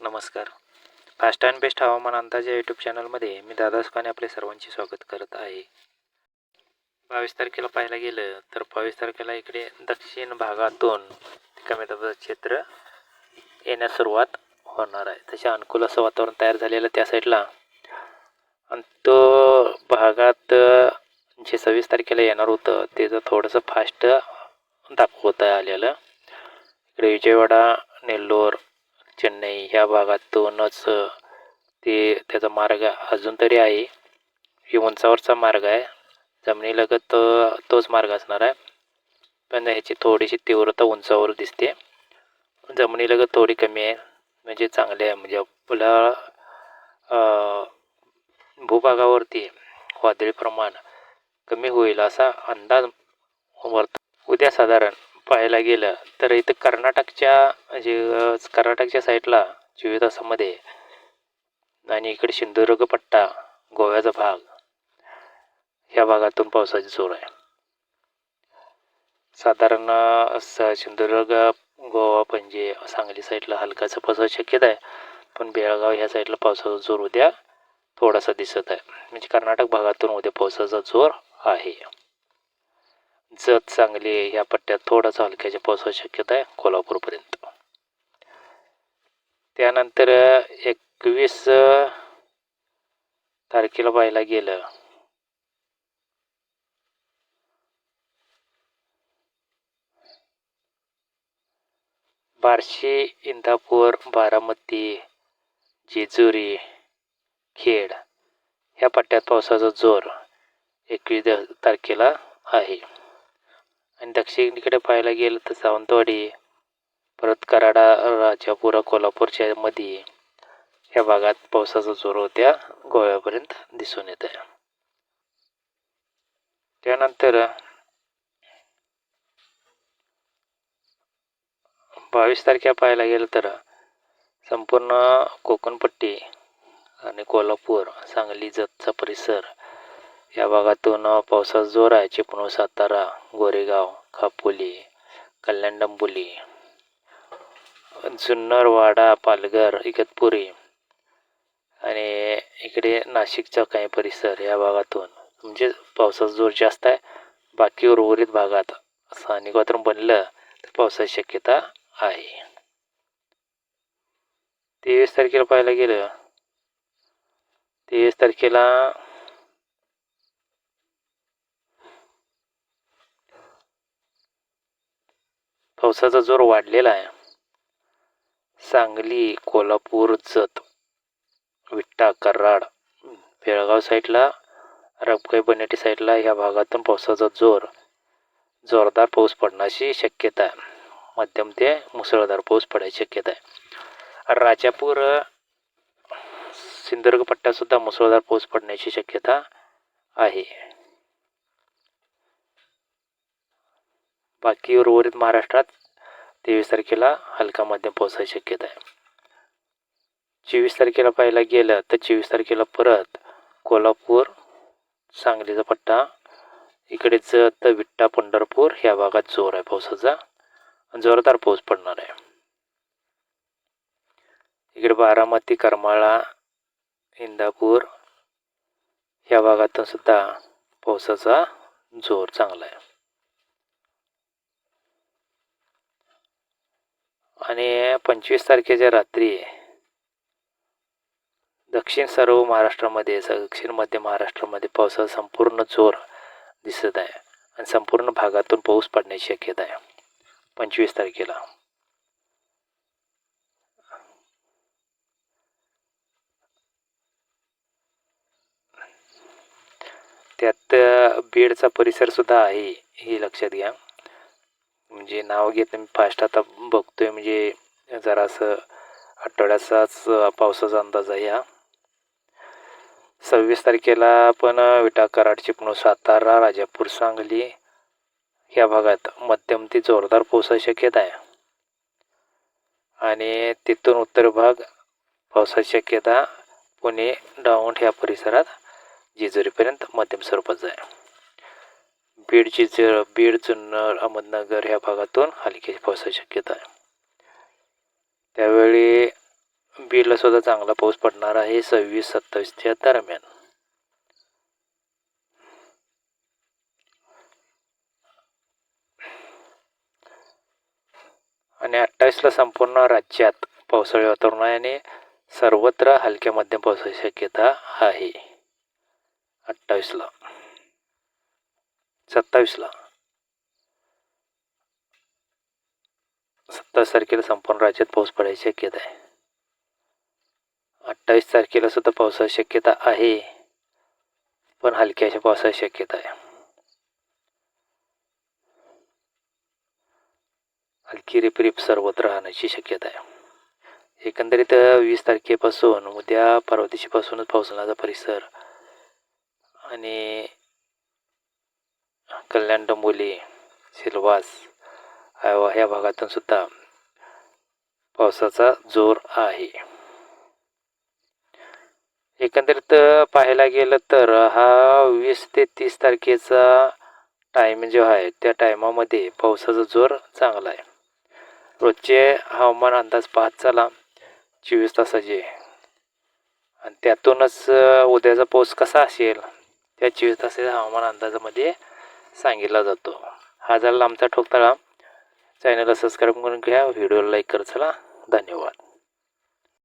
नमस्कार. Fast and best हवामान अंदाज या यूट्यूब चॅनलमध्ये मी दादा सुखाने आपले सर्वांचे स्वागत करत आहे. बावीस तारखेला पाहायला गेलं तर बावीस तारखेला इकडे दक्षिण भागातून कमी दाबाचं क्षेत्र येण्यास सुरुवात होणार आहे. तसे अनुकूल असं वातावरण तयार झालेलं त्या साईडला आणि तो भागात जे सव्वीस तारखेला येणार होतं त्याचं थोडंसं फास्ट दाखवता आलेलं. इकडे विजयवाडा नेल्लोर चेन्नई ह्या भागातूनच ते त्याचा मार्ग अजून तरी आहे. ही उंचावरचा मार्ग आहे. जमिनीलगत अ, तोच मार्ग असणार आहे. पण ह्याची थोडीशी तीव्रता उंचावर दिसते. जमिनीलगत थोडी कमी आहे. म्हणजे चांगले आहे. म्हणजे आपल्या भूभागावरती वादळी प्रमाण कमी होईल असा अंदाज वर्त उद्या साधारण पाहायला गेलं तर इथं कर्नाटकच्या म्हणजे, जे कर्नाटकच्या साईडला चोवीस तासामध्ये आणि इकडे सिंधुदुर्ग पट्टा गोव्याचा भाग ह्या भागातून पावसाची जोर आहे. साधारण सिंधुदुर्ग गोवा पणजे सांगली साईडला हलकाचं पावसाची शक्यता आहे. पण बेळगाव ह्या साईडला पावसाचा जोर उद्या थोडासा दिसत आहे. म्हणजे कर्नाटक भागातून उद्या पावसाचा जोर आहे. जत सांगली ह्या पट्ट्यात थोडासा हलक्याच्या पावसाची शक्यता आहे कोल्हापूरपर्यंत. त्यानंतर एकवीस तारखेला पाहायला गेलं. बार्शी इंदापूर बारामती जेजुरी खेड ह्या पट्ट्यात पावसाचा जोर एकवीस तारखेला आहे. आणि दक्षिणेकडे पाहायला गेलं तर सावंतवाडी परत कराडा राजापुरा कोल्हापूरच्या मध्ये या भागात पावसाचा जोर होत्या गोव्यापर्यंत दिसून येत आहे त्यानंतर बावीस तारखेला पाहायला गेलं तर संपूर्ण कोकणपट्टी आणि कोल्हापूर सांगली जतचा परिसर या भागातून पावसाचा जोर आहे. चिपळूण सातारा गोरेगाव खापोली कल्याण डंबोली जुन्नर वाडा पालघर इगतपुरी आणि इकडे नाशिकचा काही परिसर या भागातून. म्हणजे पावसाचा जोर जास्त आहे. बाकी उर्वरित भागात स्थानिक वातावरण बनलं तर पावसाची शक्यता आहे. तेवीस तारखेला पाहायला गेलं. तेवीस तारखेला पावसाचा जोर वाढलेला आहे. सांगली कोल्हापूर जत विट्टा कराड बेळगाव साईडला रबकाई बनेटी साईडला ह्या भागातून पावसाचा जोर जोरदार पाऊस पडण्याची शक्यता आहे. मध्यम ते मुसळधार पाऊस पडायची शक्यता आहे. राजापूर सिंधुदुर्ग पट्ट्यातसुद्धा मुसळधार पाऊस पडण्याची शक्यता आहे. बाकी उर्वरित महाराष्ट्रात तेवीस तारखेला हलका मध्यम पावसाची शक्यता आहे. चोवीस तारखेला पाहायला गेलं तर चोवीस तारखेला परत कोल्हापूर सांगलीचा पट्टा इकडे जत विट्टा पंढरपूर ह्या भागात जोर आहे पावसाचा. जोरदार पाऊस पडणार आहे. इकडे बारामती करमाळा इंदापूर ह्या भागातून सुद्धा पावसाचा जोर चांगला आहे. आणि पंचवीस तारखेच्या रात्री दक्षिण सर्व महाराष्ट्रामध्ये दक्षिण मध्य महाराष्ट्रामध्ये पावसाचा संपूर्ण जोर दिसत आहे आणि संपूर्ण भागातून पाऊस पडण्याची शक्यता आहे. पंचवीस तारखेला. त्यात बीडचा परिसर सुद्धा आहे हे लक्षात घ्या. म्हणजे नाव घेत मी फास्ट आता बघतोय म्हणजे जरासं आठवड्याचाच पावसाचा अंदाज आहे हा. सव्वीस तारखेला पण विटा कराड चिपणू सातारा राजापूर सांगली ह्या भागात मध्यम ते जोरदार पावसाची शक्यता आहे. आणि तिथून उत्तर भाग पावसाची शक्यता पुणे डाऊंट ह्या परिसरात जेजुरीपर्यंत मध्यम स्वरूपात जाईल. बीडची जर बीड जुन्नर अहमदनगर ह्या भागातून हलकी पावसाची शक्यता आहे. त्यावेळी बीडला सुद्धा चांगला पाऊस पडणार आहे सव्वीस सत्तावीसच्या दरम्यान. आणि अठ्ठावीसला संपूर्ण राज्यात पावसाळी वातावरण आहे आणि सर्वत्र हलक्या मध्यम पावसाची शक्यता आहे. अठ्ठावीसला सत्तावीसला. सत्तावीस तारखेला संपूर्ण राज्यात पाऊस पडायची शक्यता आहे. अठ्ठावीस तारखेला सुद्धा पावसाची शक्यता आहे. पण हलक्याच्या पावसाची शक्यता आहे. हलकी रिपरिप सर्वत्र राहण्याची शक्यता आहे. एकंदरीत वीस तारखेपासून उद्या परवा दिवशीपासूनच पावसाळ्याचा परिसर आणि कल्याण डोंबिवली सिल्वास आयवा ह्या भागातून सुद्धा पावसाचा जोर आहे. एकंदरीत पाहायला गेलं तर हा वीस ते तीस तारखेचा टाईम जो आहे त्या टायमामध्ये पावसाचा जोर चांगला आहे. रोजचे हवामान अंदाज पाहत चला चोवीस तासाचे. आणि त्यातूनच उद्याचा पाऊस कसा असेल त्या चोवीस तासाच्या हवामान अंदाजामध्ये सांगितला जातो. हा झाला आमचा ठोकताळा. चॅनलला सबस्क्राईब करून घ्या. व्हिडिओला लाईक करत चला. धन्यवाद.